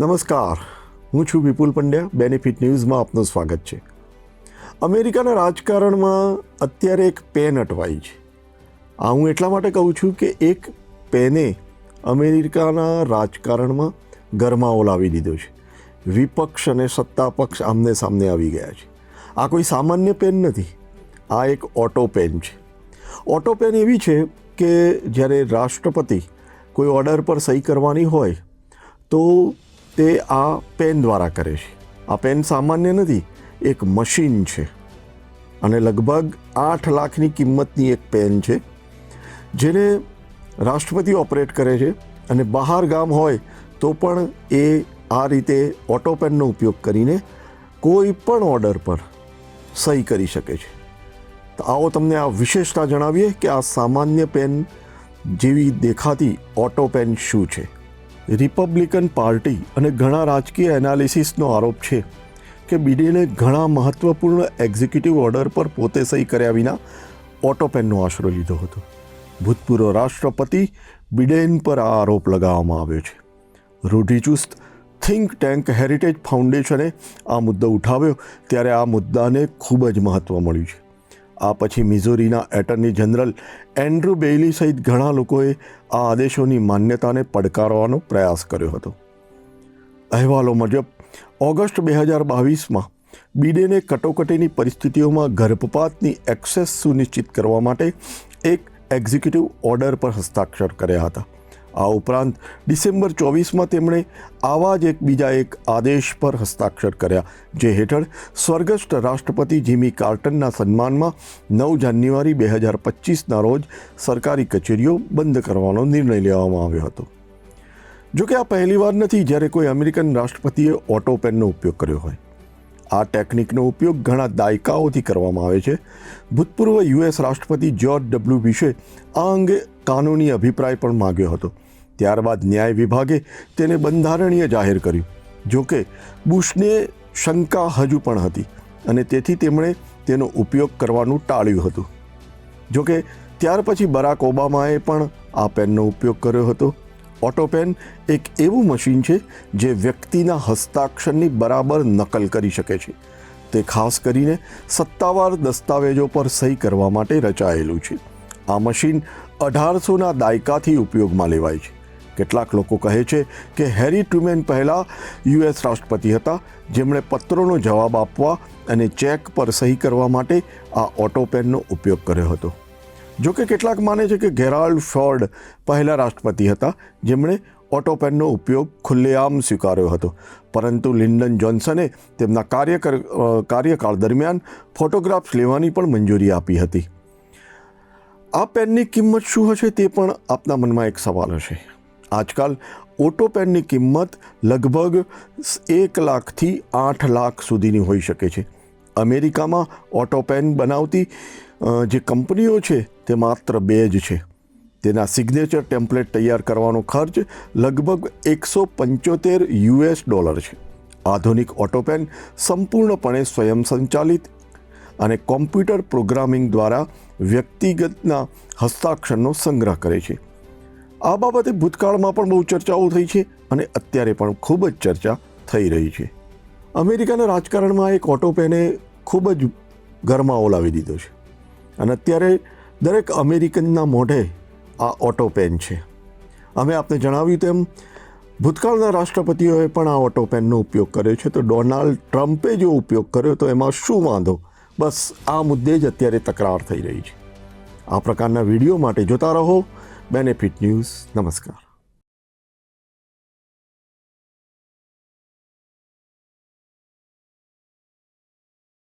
નમસ્કાર. હું છું વિપુલ પંડ્યા. બેનિફિટ ન્યૂઝમાં આપનું સ્વાગત છે. અમેરિકાના રાજકારણમાં અત્યારે એક પેન અટવાઈ છે. આ હું એટલા માટે કહું છું કે એક પેને અમેરિકાના રાજકારણમાં ગરમાવો લાવી દીધો છે. વિપક્ષ અને સત્તા પક્ષ આમને સામને આવી ગયા છે. આ કોઈ સામાન્ય પેન નથી. આ એક ઓટો પેન છે. ઓટો પેન એવી છે કે જ્યારે રાષ્ટ્રપતિ કોઈ ઓર્ડર પર સહી કરવાની હોય તો તે આ પેન દ્વારા કરે છે. આ પેન સામાન્ય નથી, એક મશીન છે. અને લગભગ આઠ લાખની કિંમતની એક પેન છે, જેને રાષ્ટ્રપતિ ઓપરેટ કરે છે અને બહાર ગામ હોય તો પણ એ આ રીતે ઓટો પેનનો ઉપયોગ કરીને કોઈ પણ ઓર્ડર પર સહી કરી શકે છે. તો આવો તમને આ વિશેષતા જણાવીએ કે આ સામાન્ય પેન જેવી દેખાતી ઓટો પેન શું છે. રિપબ્લિકન પાર્ટી અને ઘણા રાજકીય એનાલિસિસનો આરોપ છે કે બિડેને ઘણા મહત્વપૂર્ણ એક્ઝિક્યુટિવ ઓર્ડર પર પોતે સહી કર્યા વિના ઓટો પેનનો આશરો લીધો હતો. ભૂતપૂર્વ રાષ્ટ્રપતિ બિડેન પર આ આરોપ લગાવવામાં આવ્યો છે. રૂઢિચુસ્ત થિંક ટેન્ક હેરિટેજ ફાઉન્ડેશને આ મુદ્દો ઉઠાવ્યો ત્યારે આ મુદ્દાને ખૂબ જ મહત્ત્વ મળ્યું છે. આ પછી મિઝોરીના એટર્ની જનરલ એન્ડ્રુ બેઇલી સહિત ઘણા લોકોએ આ આદેશોની માન્યતાને પડકારવાનો પ્રયાસ કર્યો હતો. અહેવાલો મુજબ, ઓગસ્ટ બે હજાર બાવીસમાં બીડેને કટોકટીની પરિસ્થિતિઓમાં ગર્ભપાતની એક્સેસ સુનિશ્ચિત કરવા માટે એક એક્ઝિક્યુટિવ ઓર્ડર પર હસ્તાક્ષર કર્યા હતા. આ ઉપરાંત ડિસેમ્બર ચોવીસમાં તેમણે આવા જ એક બીજા એક આદેશ પર હસ્તાક્ષર કર્યા, જે હેઠળ સ્વર્ગસ્થ રાષ્ટ્રપતિ જીમી કાર્ટનના સન્માનમાં નવ જાન્યુઆરી બે હજાર પચીસના રોજ સરકારી કચેરીઓ બંધ કરવાનો નિર્ણય લેવામાં આવ્યો હતો. જોકે આ પહેલીવાર નથી જ્યારે કોઈ અમેરિકન રાષ્ટ્રપતિએ ઓટો પેનનો ઉપયોગ કર્યો હોય. આ ટેકનિકનો ઉપયોગ ઘણા દાયકાઓથી કરવામાં આવે છે. ભૂતપૂર્વ યુએસ રાષ્ટ્રપતિ જ્યોર્જ ડબલ્યુ વિશે આ અંગે કાનૂની અભિપ્રાય પણ માગ્યો હતો. ત્યારબાદ ન્યાય વિભાગે તેને બંધારણીય જાહેર કર્યું. જોકે, બુશને શંકા હજુ પણ હતી અને તેથી તેમણે તેનો ઉપયોગ કરવાનું ટાળ્યું હતું. જોકે, ત્યાર પછી બરાક ઓબામાએ પણ આ પેનનો ઉપયોગ કર્યો હતો. ઓટો પેન એક એવું મશીન છે જે વ્યક્તિના હસ્તાક્ષરની બરાબર નકલ કરી શકે છે. તે ખાસ કરીને સત્તાવાર દસ્તાવેજો પર સહી કરવા માટે રચાયેલું છે. આ મશીન અઢારસોના દાયકાથી ઉપયોગમાં લેવાય છે. કેટલાક લોકો કહે છે કે હેરી ટ્રુમેન પહેલાં યુએસ રાષ્ટ્રપતિ હતા, જેમણે પત્રોનો જવાબ આપવા અને ચેક પર સહી કરવા માટે આ ઓટો પેનનો ઉપયોગ કર્યો હતો. જો કે કેટલાક માને છે કે ગેરાલ્ડ ફોર્ડ પહેલા રાષ્ટ્રપતિ હતા, જેમણે ઓટો પેનનો ઉપયોગ ખુલ્લેઆમ સ્વીકાર્યો હતો. પરંતુ લિન્ડન જોન્સને તેમના કાર્યકર કાર્યકાળ દરમિયાન ફોટોગ્રાફ્સ લેવાની પણ મંજૂરી આપી હતી. આ પેનની કિંમત શું હશે તે પણ આપના મનમાં એક સવાલ હશે. આજકાલ ઓટો પેનની કિંમત લગભગ એક લાખથી આઠ લાખ સુધીની હોઈ શકે છે. અમેરિકામાં ઓટો પેન બનાવતી જે કંપનીઓ છે તે માત્ર બે જ છે. તેના સિગ્નેચર ટેમ્પલેટ તૈયાર કરવાનો ખર્ચ લગભગ એકસો પંચોતેર યુએસ ડોલર છે. આધુનિક ઓટો પેન સંપૂર્ણપણે સ્વયં સંચાલિત અને કોમ્પ્યુટર પ્રોગ્રામિંગ દ્વારા વ્યક્તિગતના હસ્તાક્ષરનો સંગ્રહ કરે છે. આ બાબતે ભૂતકાળમાં પણ બહુ ચર્ચાઓ થઈ છે અને અત્યારે પણ ખૂબ જ ચર્ચા થઈ રહી છે. અમેરિકાના રાજકારણમાં એક ઓટો પેને ખૂબ જ ગરમાવો લાવી દીધો છે. અને અત્યારે દરેક અમેરિકનના મોઢે આ ઓટો પેન છે. અમે આપને જણાવ્યું તેમ, ભૂતકાળના રાષ્ટ્રપતિઓએ પણ આ ઓટો પેનનો ઉપયોગ કર્યો છે. તો ડોનાલ્ડ ટ્રમ્પે જો ઉપયોગ કર્યો તો એમાં શું વાંધો? બસ આ મુદ્દે જ અત્યારે તકરાર થઈ રહી છે. આ પ્રકારના વીડિયો માટે જોતા રહો. બેનિફિટ ન્યૂઝ નમસ્કાર.